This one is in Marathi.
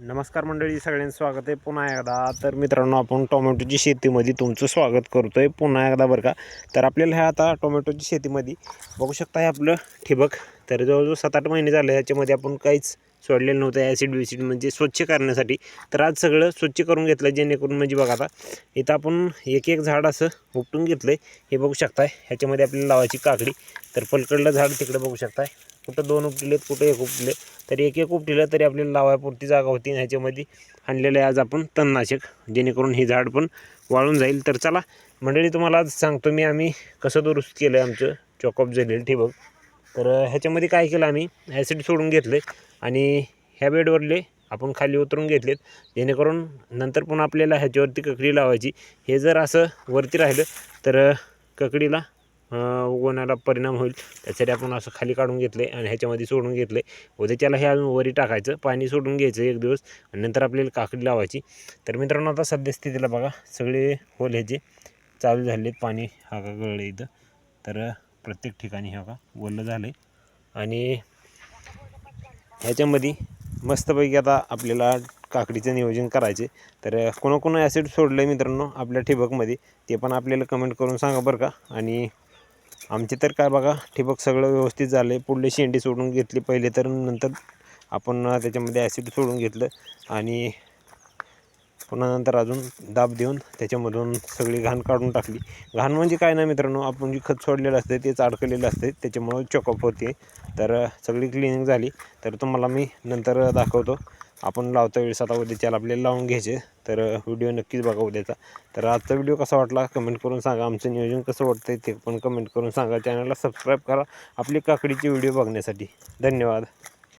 नमस्कार मंडळी सगळ्यांचं स्वागत आहे पुन्हा एकदा. तर मित्रांनो आपण टोमॅटोची शेतीमध्ये तुमचं स्वागत करतो आहे पुन्हा एकदा बरं का. तर आपल्याला ह्या आता टोमॅटोची शेतीमध्ये बघू शकता हे आपलं ठिबक. तर जवळजवळ सात आठ महिने झाले ह्याच्यामध्ये आपण काहीच सोडलेलं नव्हतं. ॲसिड विसिड म्हणजे स्वच्छ करण्यासाठी. तर आज सगळं स्वच्छ करून घेतलं जेणेकरून म्हणजे बघा आता इथं आपण एक एक झाड असं उपटून घेतलं आहे हे बघू शकताय ह्याच्यामध्ये आपल्याला लावायची काकडी. तर पलकडलं झाड तिकडे बघू शकताय. कुठं दोन उपटिलेत कुठं एक उपटिले. तरी एक एक उपटिलं तरी आपल्याला लावायपुरती जागा होती. ह्याच्यामध्ये आणलेलं आहे आज आपण तणनाशक. जेणेकरून हे झाड पण वाळून जाईल. तर चला मंडळी तुम्हाला आज सांगतो मी आम्ही कसं दुरुस्त केलं आहे आमचं चॉकअप झालेलं ठिबक. तर ह्याच्यामध्ये काय केलं आम्ही? ॲसिड सोडून घेतले आणि ह्या बेडवरले आपण खाली उतरून घेतलेत. जेणेकरून नंतर पुन्हा आपल्याला ह्याच्यावरती ककडी लावायची. हे जर असं वरती राहिलं तर ककडीला अं, उगवण्याला परिणाम होईल. त्यासाठी आपण असं खाली काढून घेतले आणि ह्याच्यामध्ये सोडून घेतले उद्या त्याला हे अजून वरी टाकायचं पाणी सोडून घ्यायचं एक दिवस आणि नंतर आपल्याला काकडी लावायची. तर मित्रांनो आता सध्या स्थितीला बघा सगळे होल ह्याचे चालू झाले पाणी हा का गळलं इथं. तर प्रत्येक ठिकाणी हा का ओलं झालं आहे आणि ह्याच्यामध्ये मस्तपैकी आता आपल्याला काकडीचं नियोजन करायचे तर कोणाकोणा ॲसिड सोडलं आहे मित्रांनो आपल्या ठिबकमध्ये ते पण आपल्याला कमेंट करून सांगा बरं का. आणि आमचे तर काय बघा ठिबक सगळं व्यवस्थित झालं आहे पुढले शेंडी सोडून घेतली पहिले तर नंतर आपण त्याच्यामध्ये ॲसिड सोडून घेतलं. आणि पुन्हा नंतर अजून दाब देऊन त्याच्यामधून सगळी घाण काढून टाकली. घाण म्हणजे काय ना मित्रांनो आपण जे खत सोडलेलं असते तेच अडकलेलं असते त्याच्यामुळं चॉकअप होते तर सगळी क्लिनिंग झाली. तर तुम्हाला मी नंतर दाखवतो. आपण लावता वेळेस आता उद्याच्याला आपल्याला लावून घ्यायचे. तर व्हिडिओ नक्कीच बघा उद्याचा. तर आजचा व्हिडिओ कसा वाटला कमेंट करून सांगा. आमचं नियोजन कसं वाटतंय ते पण कमेंट करून सांगा. चॅनलला सबस्क्राईब करा. आपली काकडीची व्हिडिओ बघण्यासाठी. धन्यवाद.